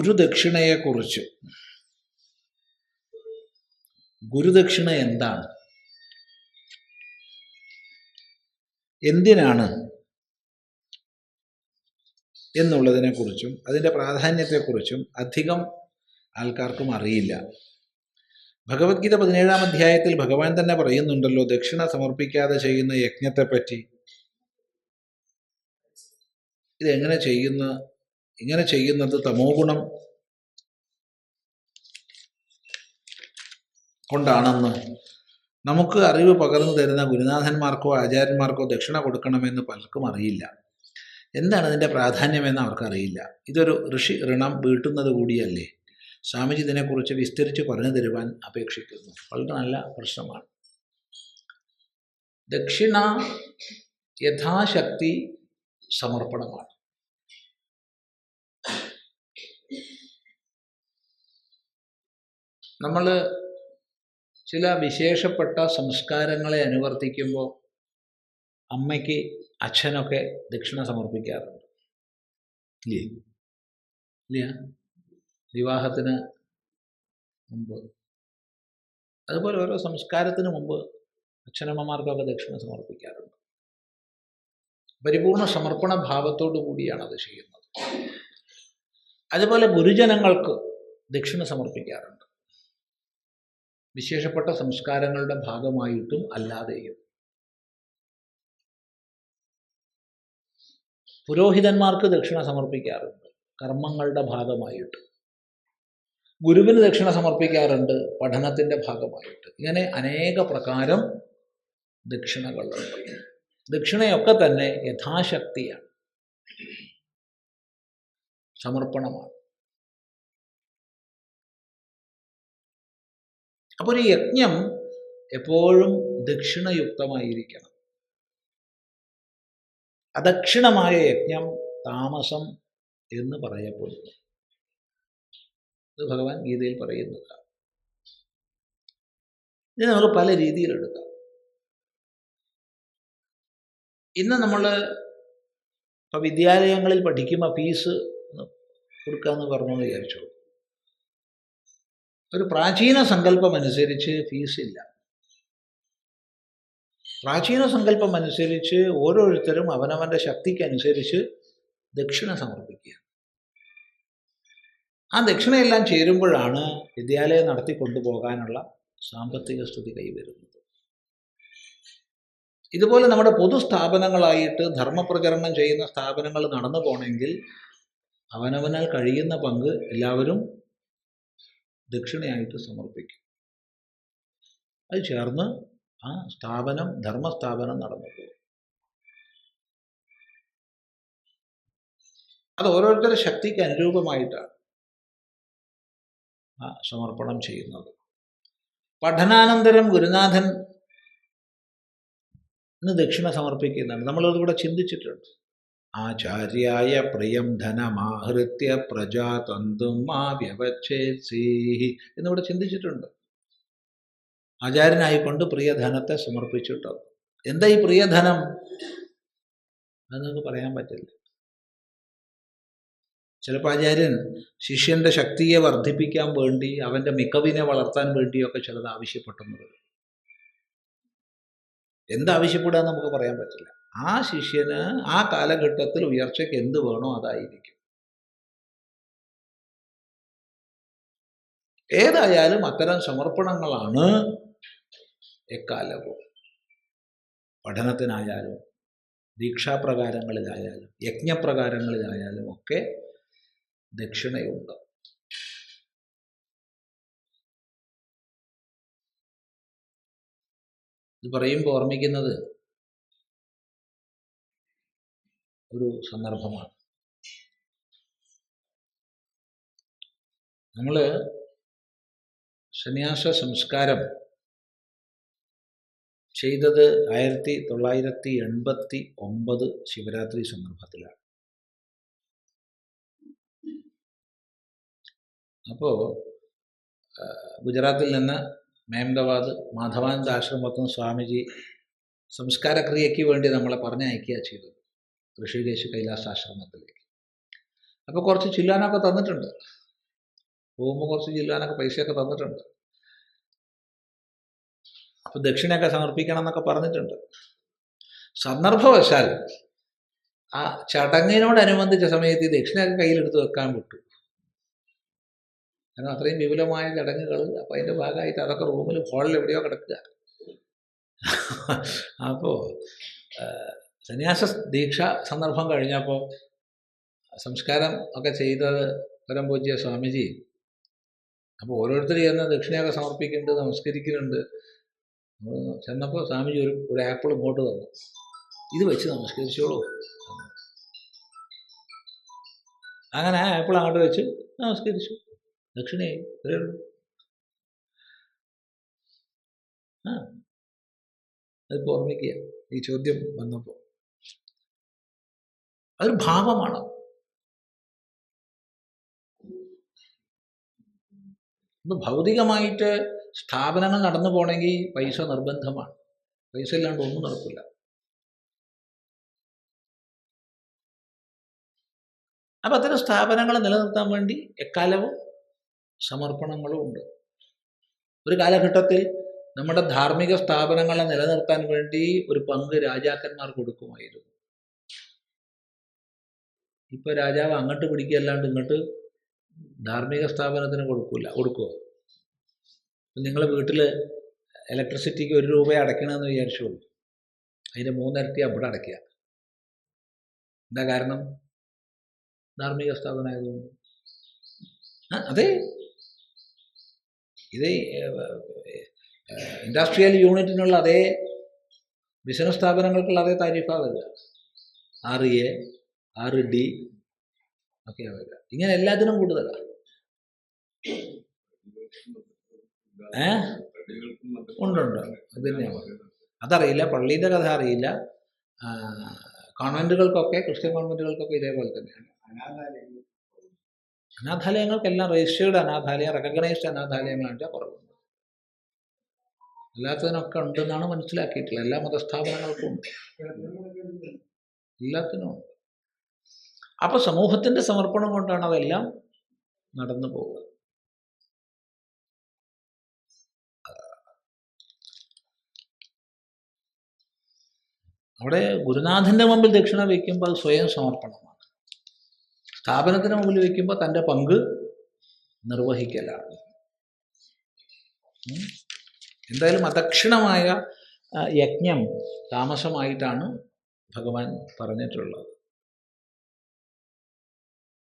ഗുരുദക്ഷിണയെക്കുറിച്ച്. ഗുരുദക്ഷിണ എന്താണ്? എന്തിനാണ് എന്നുള്ളതിനെക്കുറിച്ചും അതിന്റെ പ്രാധാന്യത്തെക്കുറിച്ചും അധികം ആൾക്കാർക്കും അറിയില്ല. ഭഗവത്ഗീത പതിനേഴാം അധ്യായത്തിൽ ഭഗവാൻ തന്നെ പറയുന്നുണ്ടല്ലോ ദക്ഷിണ സമർപ്പിക്കാതെ ചെയ്യുന്ന യജ്ഞത്തെപ്പറ്റി. ഇതെങ്ങനെ ചെയ്യുന്ന? ഇങ്ങനെ ചെയ്യുന്നത് തമോ ഗുണം കൊണ്ടാണെന്ന് നമുക്ക് അറിവ് പകർന്നു തരുന്ന ഗുരുനാഥന്മാർക്കോ ആചാര്യന്മാർക്കോ ദക്ഷിണ കൊടുക്കണമെന്ന് പലർക്കും അറിയില്ല. എന്താണ് ഇതിന്റെ പ്രാധാന്യമെന്ന് അവർക്കറിയില്ല. ഇതൊരു ഋഷി ഋണം വീട്ടുന്നത് കൂടിയല്ലേ? സ്വാമിജി ഇതിനെക്കുറിച്ച് വിസ്തരിച്ച് പറഞ്ഞു തരുവാൻ അപേക്ഷിക്കുന്നു. വളരെ നല്ല പ്രശ്നമാണ്. ദക്ഷിണ യഥാശക്തി സമർപ്പണമാണ്. നമ്മൾ ചില വിശേഷപ്പെട്ട സംസ്കാരങ്ങളെ അനുവർത്തിക്കുമ്പോൾ അമ്മയ്ക്ക് അച്ഛനൊക്കെ ദക്ഷിണ സമർപ്പിക്കാറുണ്ട്. ഇല്ലേ? ഇല്ല? വിവാഹത്തിന് മുമ്പ്. അതുപോലെ ഓരോ സംസ്കാരത്തിന് മുമ്പ് അച്ഛനമ്മമാർക്കൊക്കെ ദക്ഷിണ സമർപ്പിക്കാറുണ്ട്. പരിപൂർണ സമർപ്പണ ഭാവത്തോടു കൂടിയാണ് അത് ചെയ്യുന്നത്. അതുപോലെ ഗുരുജനങ്ങൾക്ക് ദക്ഷിണ സമർപ്പിക്കാറുണ്ട്. വിശേഷപ്പെട്ട സംസ്കാരങ്ങളുടെ ഭാഗമായിട്ടും അല്ലാതെയും. പുരോഹിതന്മാർക്ക് ദക്ഷിണ സമർപ്പിക്കാറുണ്ട്. കർമ്മങ്ങളുടെ ഭാഗമായിട്ട്. ഗുരുവിന് ദക്ഷിണ സമർപ്പിക്കാറുണ്ട്. പഠനത്തിന്റെ ഭാഗമായിട്ട്. ഇങ്ങനെ അനേക പ്രകാരം ദക്ഷിണകളുണ്ട്. ദക്ഷിണയൊക്കെ തന്നെ യഥാശക്തിയാണ്. സമർപ്പണമാണ്. അപ്പോൾ ഒരു യജ്ഞം എപ്പോഴും ദക്ഷിണയുക്തമായിരിക്കണം. അദക്ഷിണമായ യജ്ഞം താമസം എന്ന് പറയപ്പെടുന്നു. ഇത് ഭഗവാൻ ഗീതയിൽ പറയുന്നതാണ് ഇത് നമുക്ക് പല രീതിയിലെടുക്കാം ഇന്ന് നമ്മൾ ഇപ്പോൾ വിദ്യാലയങ്ങളിൽ പഠിക്കുമ്പോൾ ഫീസ് കൊടുക്കാമെന്ന് പറഞ്ഞു എന്ന് വിചാരിച്ചു ഒരു പ്രാചീന സങ്കല്പം അനുസരിച്ച് ഫീസില്ല പ്രാചീന സങ്കല്പം അനുസരിച്ച് ഓരോരുത്തരും അവനവന്റെ ശക്തിക്കനുസരിച്ച് ദക്ഷിണ സമർപ്പിക്കുക. ആ ദക്ഷിണയെല്ലാം ചേരുമ്പോഴാണ് വിദ്യാലയം നടത്തി കൊണ്ടുപോകാനുള്ള സാമ്പത്തിക സ്ഥിതി കൈവരുന്നത്. ഇതുപോലെ നമ്മുടെ പൊതുസ്ഥാപനങ്ങളായിട്ട് ധർമ്മപ്രചരണം ചെയ്യുന്ന സ്ഥാപനങ്ങൾ നടന്നു പോകണമെങ്കിൽ അവനവനാൽ കഴിയുന്ന പങ്ക് എല്ലാവരും ദക്ഷിണയായിട്ട് സമർപ്പിക്കും. അത് ചേർന്ന് ആ സ്ഥാപനം ധർമ്മസ്ഥാപനം നടന്നു അത് ഓരോരുത്തരുടെ ശക്തിക്ക് അനുരൂപമായിട്ടാണ് ആ സമർപ്പണം ചെയ്യുന്നത്. പഠനാനന്തരം ഗുരുനാഥൻ ദക്ഷിണ സമർപ്പിക്കുന്നുണ്ട്. നമ്മളത് ഇവിടെ ചിന്തിച്ചിട്ടുണ്ട്. ആചാര്യായ പ്രിയം ധനമാഹൃത്യ പ്രജാതന്തും മാ വ്യവച്ഛേത്സീഹി എന്നിവിടെ ചിന്തിച്ചിട്ടുണ്ട്. ആചാര്യനായിക്കൊണ്ട് പ്രിയധനത്തെ സമർപ്പിച്ചിട്ടോ? എന്താ ഈ പ്രിയധനം? അത് നിങ്ങൾക്ക് പറയാൻ പറ്റില്ല. ചിലപ്പോൾ ആചാര്യൻ ശിഷ്യന്റെ ശക്തിയെ വർദ്ധിപ്പിക്കാൻ വേണ്ടി അവന്റെ മികവിനെ വളർത്താൻ വേണ്ടിയൊക്കെ ചിലത് ആവശ്യപ്പെട്ടെന്ന് വരും. എന്താവശ്യപ്പെടുക നമുക്ക് പറയാൻ പറ്റില്ല. ആ ശിഷ്യന് ആ കാലഘട്ടത്തിൽ ഉയർച്ചയ്ക്ക് എന്ത് വേണോ അതായിരിക്കും. ഏതായാലും അത്തരം സമർപ്പണങ്ങളാണ് എക്കാലവും. പഠനത്തിനായാലും ദീക്ഷാപ്രകാരങ്ങളിലായാലും യജ്ഞപ്രകാരങ്ങളിലായാലും ഒക്കെ ദക്ഷിണയുണ്ട്. ഇത് പറയുമ്പോൾ ഓർമ്മിക്കുന്നത് ഒരു സന്ദർഭമാണ്. നമ്മൾ സന്യാസ സംസ്കാരം ചെയ്തത് ആയിരത്തി തൊള്ളായിരത്തി എൺപത്തി ഒമ്പത് ശിവരാത്രി സന്ദർഭത്തിലാണ്. അപ്പോൾ ഗുജറാത്തിൽ നിന്ന് മേമദാബാദ് മാധവാനന്ദ ആശ്രമത്തും സ്വാമിജി സംസ്കാരക്രിയയ്ക്ക് വേണ്ടി നമ്മളെ പറഞ്ഞയക്കുക ചെയ്തത്. ഋഷികേശ് കൈലാസാശ്രമത്തിലേക്ക് അപ്പോൾ കുറച്ച് ചില്ലാനൊക്കെ തന്നിട്ടുണ്ട്. പോകുമ്പോൾ കുറച്ച് ചില്ലാനൊക്കെ പൈസയൊക്കെ തന്നിട്ടുണ്ട്. അപ്പോൾ ദക്ഷിണയൊക്കെ സമർപ്പിക്കണം എന്നൊക്കെ പറഞ്ഞിട്ടുണ്ട്. സന്ദർഭവശാൽ ആ ചടങ്ങിനോടനുബന്ധിച്ച സമയത്ത് ഈ ദക്ഷിണയൊക്കെ കയ്യിലെടുത്ത് വെക്കാൻ വിട്ടു. കാരണം അത്രയും വിപുലമായ ചടങ്ങുകൾ അപ്പം അതിന്റെ ഭാഗമായിട്ട് അതൊക്കെ റൂമിൽ ഹോളിൽ എവിടെയോ കിടക്കുക. അപ്പോൾ സന്യാസ ദീക്ഷ സന്ദർഭം കഴിഞ്ഞപ്പോൾ സംസ്കാരം ഒക്കെ ചെയ്തത് പരം പൂജ്യ സ്വാമിജി. അപ്പോൾ ഓരോരുത്തർ ചെന്ന് ദക്ഷിണയൊക്കെ സമർപ്പിക്കുന്നുണ്ട് നമസ്കരിക്കുന്നുണ്ട്. ചെന്നപ്പോൾ സ്വാമിജി ഒരു ഒരു ആപ്പിൾ ഇങ്ങോട്ട് തന്നു. ഇത് വെച്ച് നമസ്കരിച്ചോളൂ. അങ്ങനെ ആ ആപ്പിൾ അങ്ങോട്ട് വെച്ച് നമസ്കരിച്ചു. ദക്ഷിണയായി ഇത്രയേ ഉള്ളൂ. ആ അതിപ്പോൾ ഓർമ്മിക്കുക. ഈ ചോദ്യം വന്നപ്പോൾ അതൊരു ഭാവമാണ്. ഇന്ന് ഭൗതികമായിട്ട് സ്ഥാപനങ്ങൾ നടന്നു പോകണമെങ്കിൽ പൈസ നിർബന്ധമാണ്. പൈസ ഇല്ലാണ്ട് ഒന്നും നടക്കില്ല. അപ്പം അത്തരം സ്ഥാപനങ്ങൾ നിലനിർത്താൻ വേണ്ടി എക്കാലവും സമർപ്പണങ്ങളും ഉണ്ട്. ഒരു കാലഘട്ടത്തിൽ നമ്മുടെ ധാർമ്മിക സ്ഥാപനങ്ങളെ നിലനിർത്താൻ വേണ്ടി ഒരു പങ്ക് രാജാക്കന്മാർ കൊടുക്കുമായിരുന്നു. ഇപ്പൊ രാജാവ് അങ്ങോട്ട് പിടിക്കുകയല്ലാണ്ട് ഇങ്ങോട്ട് ധാർമ്മിക സ്ഥാപനത്തിന് കൊടുക്കില്ല കൊടുക്കുമോ നിങ്ങളെ വീട്ടിൽ ഇലക്ട്രിസിറ്റിക്ക് ഒരു രൂപ അടയ്ക്കണമെന്ന് വിചാരിച്ചോളൂ. അതിന്റെ മൂന്നിരട്ടി അവിടെ അടയ്ക്കുക. എന്താ കാരണം? ധാർമ്മിക സ്ഥാപനമായതുകൊണ്ട്. അതെ. ഇത് ഇൻഡസ്ട്രിയൽ യൂണിറ്റിനുള്ള അതേ ബിസിനസ് സ്ഥാപനങ്ങൾക്കുള്ള അതേ താരിഫാണ് വരിക എ ആറ് ഡി ഒക്കെ വരിക ഇങ്ങനെ എല്ലാത്തിനും കൂടുതലാണ് ഏ? ഉണ്ടുണ്ട്. അത് തന്നെയാണ് അതറിയില്ല പള്ളിയുടെ കഥ അറിയില്ല. കോൺവെന്റുകൾക്കൊക്കെ ക്രിസ്ത്യൻ കോൺവെന്റുകൾക്കൊക്കെ ഇതേപോലെ തന്നെയാണ്. അനാഥാലയങ്ങൾക്കെല്ലാം രജിസ്റ്റേർഡ് അനാഥാലയം റെക്കഗ്നൈസ്ഡ് അനാഥാലയങ്ങളാണ് കുറവുണ്ട് എല്ലാത്തിനൊക്കെ ഉണ്ടെന്നാണ് മനസ്സിലാക്കിയിട്ടുള്ളത്. എല്ലാ മതസ്ഥാപനങ്ങൾക്കും ഉണ്ട്. എല്ലാത്തിനും അപ്പൊ സമൂഹത്തിന്റെ സമർപ്പണം കൊണ്ടാണ് അതെല്ലാം നടന്നു പോവുക അവിടെ ഗുരുനാഥന്റെ മുമ്പിൽ ദക്ഷിണ വയ്ക്കുമ്പോൾ അത് സ്വയം സമർപ്പണമാണ്. സ്ഥാപനത്തിന് മുമ്പിൽ വയ്ക്കുമ്പോൾ തന്റെ പങ്ക് നിർവഹിക്കലാണ്. എന്തായാലും അദക്ഷിണമായ യജ്ഞം താമസമായിട്ടാണ് ഭഗവാൻ പറഞ്ഞിട്ടുള്ളത്.